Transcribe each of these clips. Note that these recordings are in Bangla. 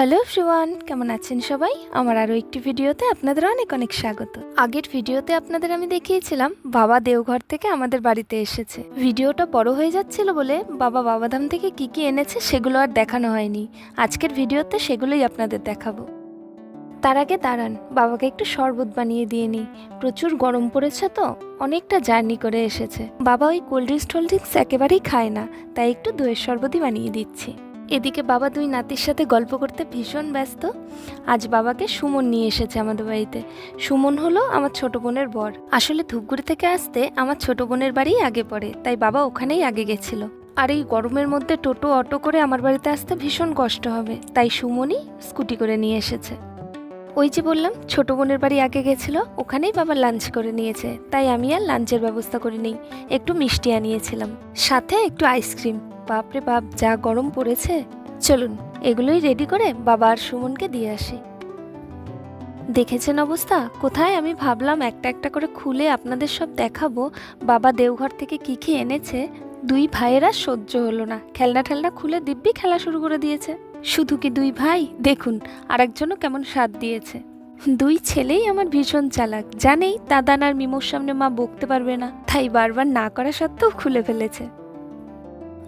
হ্যালো ফ্রিওয়ান কেমন আছেন সবাই? আমার আরও একটি ভিডিওতে আপনাদের অনেক অনেক স্বাগত। আগের ভিডিওতে আপনাদের আমি দেখিয়েছিলাম, বাবা দেওঘর থেকে আমাদের বাড়িতে এসেছে। ভিডিওটা বড় হয়ে যাচ্ছিল বলে বাবা বাবাধাম থেকে কি কি এনেছে সেগুলো আর দেখানো হয়নি। আজকের ভিডিওতে সেগুলোই আপনাদের দেখাবো। তার আগে দাঁড়ান, বাবাকে একটু শরবত বানিয়ে দিয়ে নিই। প্রচুর গরম পড়েছে তো, অনেকটা জার্নি করে এসেছে। বাবা ওই কোল্ড ড্রিঙ্কস টোল্ড ড্রিঙ্কস একেবারেই খায় না, তাই একটু দইয়ের শরবতই বানিয়ে দিচ্ছি। এদিকে বাবা দুই নাতির সাথে গল্প করতে ভীষণ ব্যস্ত। আজ বাবাকে সুমন নিয়ে এসেছে আমাদের বাড়িতে। সুমন হলো আমার ছোট বোনের বর। আসলে ধূপগুড়ি থেকে আসতে আমার ছোট বোনের বাড়ি আগে পড়ে, তাই বাবা ওখানেই আগে গেছিল। আর এই গরমের মধ্যে টোটো, অটো করে আমার বাড়িতে আসতে ভীষণ কষ্ট হবে, তাই সুমনই স্কুটি করে নিয়ে এসেছে। ওই যে বললাম, ছোট বোনের বাড়ি আগে গেছিল, ওখানেই বাবা লাঞ্চ করে নিয়েছে, তাই আমি আর লাঞ্চের ব্যবস্থা করে নিই একটু মিষ্টি আনিয়েছিলাম। সাথে একটু আইসক্রিম। বাপরে বাপ, যা গরম পড়েছে। চলুন, এগুলোই রেডি করে বাবা আর সুমনকে দিয়ে আসি। দেখেছেন অবস্থা? কোথায়? আমি ভাবলাম একটা একটা করে খুলে আপনাদের সব দেখাবো। বাবা দেওঘর থেকে কি কি এনেছে? দুই ভাইয়েরা সহ্য হলো না। খেলনা ঠেলনা খুলে দিব্যি খেলা শুরু করে দিয়েছে। শুধু কি দুই ভাই? দেখুন, আরেকজনও কেমন স্বাদ দিয়েছে। দুই ছেলেই আমার ভীষণ চালাক। জানেই, দাদান আর মিমোর সামনে মা বকতে পারবে না। তাই বারবার না করা সত্ত্বেও খুলে ফেলেছে।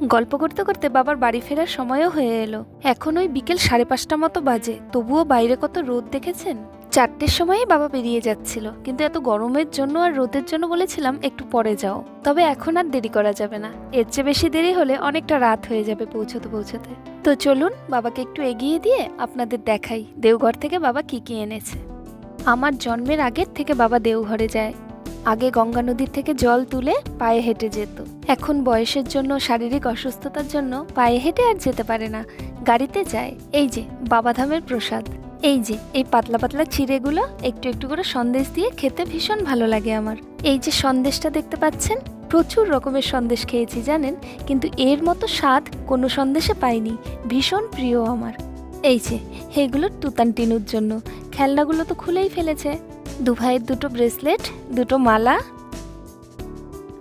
গল্প করতে করতে বাবার বাড়ি ফেরার সময়ও হয়ে এলো। এখন ওই বিকেল সাড়ে পাঁচটা মতো বাজে। তবুও বাইরে কত রোদ দেখেছেন? চারটের সময়ে বাবা বেরিয়ে যাচ্ছিল। কিন্তু এত গরমের জন্য আর রোদের জন্য বলেছিলাম, একটু পরে যাও। তবে এখন আর দেরি করা যাবে না। এর চেয়ে বেশি দেরি হলে অনেকটা রাত হয়ে যাবে পৌঁছতে পৌঁছতে। তো চলুন, বাবাকে একটু এগিয়ে দিয়ে আপনাদের দেখাই, দেওঘর থেকে বাবা কি কি এনেছে। আমার জন্মের আগের থেকে বাবা দেওঘরে যায়। আগে গঙ্গা নদীর থেকে জল তুলে পায়ে হেঁটে যেত। এখন বয়সের জন্য, শারীরিক অসুস্থতার জন্য পায়ে হেঁটে আর যেতে পারে না। গাড়িতে যায়। এই যে, বাবাধামের প্রসাদ। এই যে, এই পাতলা পাতলা চিড়েগুলো একটু একটু করে সন্দেশ দিয়ে খেতে ভীষণ ভালো লাগে আমার। এই যে সন্দেশটা দেখতে পাচ্ছেন? প্রচুর রকমের সন্দেশ খেয়েছি, জানেন? কিন্তু এর মতো স্বাদ কোনো সন্দেশে পাইনি। ভীষণ প্রিয় আমার। এই যে, এগুলো তুতান টিনুর জন্য। খেলনাগুলো তো খুলেই ফেলেছে। দু ভাইয়ের দুটো ব্রেসলেট, দুটো মালা।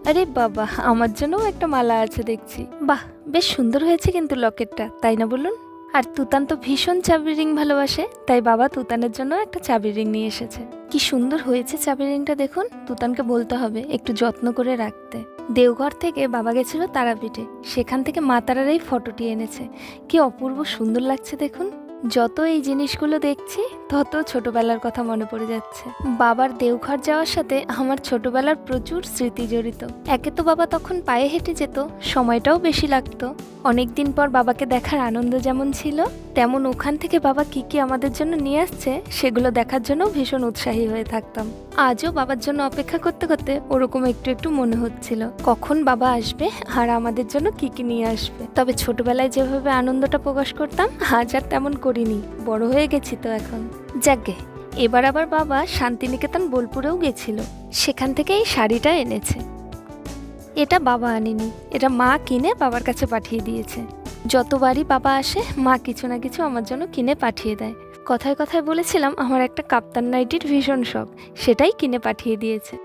আরে বাবা, আমার জন্যও একটা মালা আছে দেখছি। বাহ, বেশ সুন্দর হয়েছে কিন্তু লকেটটা, তাই না বলুন? আর তুতান তো ভীষণ চাবি রিং ভালোবাসে, তাই বাবা তুতানের জন্য একটা চাবি রিং নিয়ে এসেছে। কি সুন্দর হয়েছে চাবি রিংটা দেখুন, তুতানকে বলতে হবে একটু যত্ন করে রাখতে। দেওঘর থেকে বাবা গেছিল তারাপীঠে, সেখান থেকে মা এই ফটোটি এনেছে। কি অপূর্ব সুন্দর লাগছে দেখুন। যত এই জিনিসগুলো দেখছি তত ছোটবেলার কথা মনে পড়ে যাচ্ছে। বাবার দেওঘর যাওয়ার সাথে আমার ছোটবেলার প্রচুর স্মৃতি জড়িত। একে তো বাবা তখন পায়ে হেঁটে যেত, সময়টাও বেশি লাগতো। অনেক দিন পর বাবাকে দেখার আনন্দ যেমন ছিল, তেমন ওখান থেকে বাবা কি কি আমাদের জন্য নিয়ে আসছে, সেগুলো দেখার জন্য ভীষণ উৎসাহী হয়ে থাকতাম। আজও বাবার জন্য অপেক্ষা করতে করতে ওরকম একটু একটু মনে হচ্ছিল, কখন বাবা আসবে আর আমাদের জন্য কি কি নিয়ে আসবে। তবে ছোটবেলায় যেভাবে আনন্দটা প্রকাশ করতাম, আজ আর তেমন করিনি, বড় হয়ে গেছি তো এখন। যাকগে এবার আবার বাবা শান্তিনিকেতন বোলপুরেও গেছিল। সেখান থেকে এই শাড়িটা এনেছে। এটা বাবা আনেনি, এটা মা কিনে বাবার কাছে পাঠিয়ে দিয়েছে। যতবারই বাবা আসে, মা কিছু না কিছু আমার জন্য কিনে পাঠিয়ে দেয়। কথায় কথায় বলেছিলাম, আমার একটা কাপ্তান নাইটির ভীষণ শখ, সেটাই কিনে পাঠিয়ে দিয়েছে।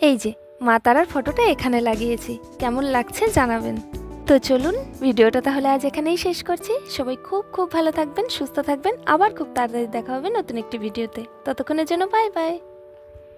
এই যে, মা তারার ফটোটা এখানে লাগিয়েছি। কেমন লাগছে জানাবেন। তো চলুন, ভিডিওটা তাহলে আজ এখানেই শেষ করছি। সবাই খুব খুব ভালো থাকবেন, সুস্থ থাকবেন। আবার খুব তাড়াতাড়ি দেখা হবে নতুন একটি ভিডিওতে। ততক্ষণের জন্য বাই বাই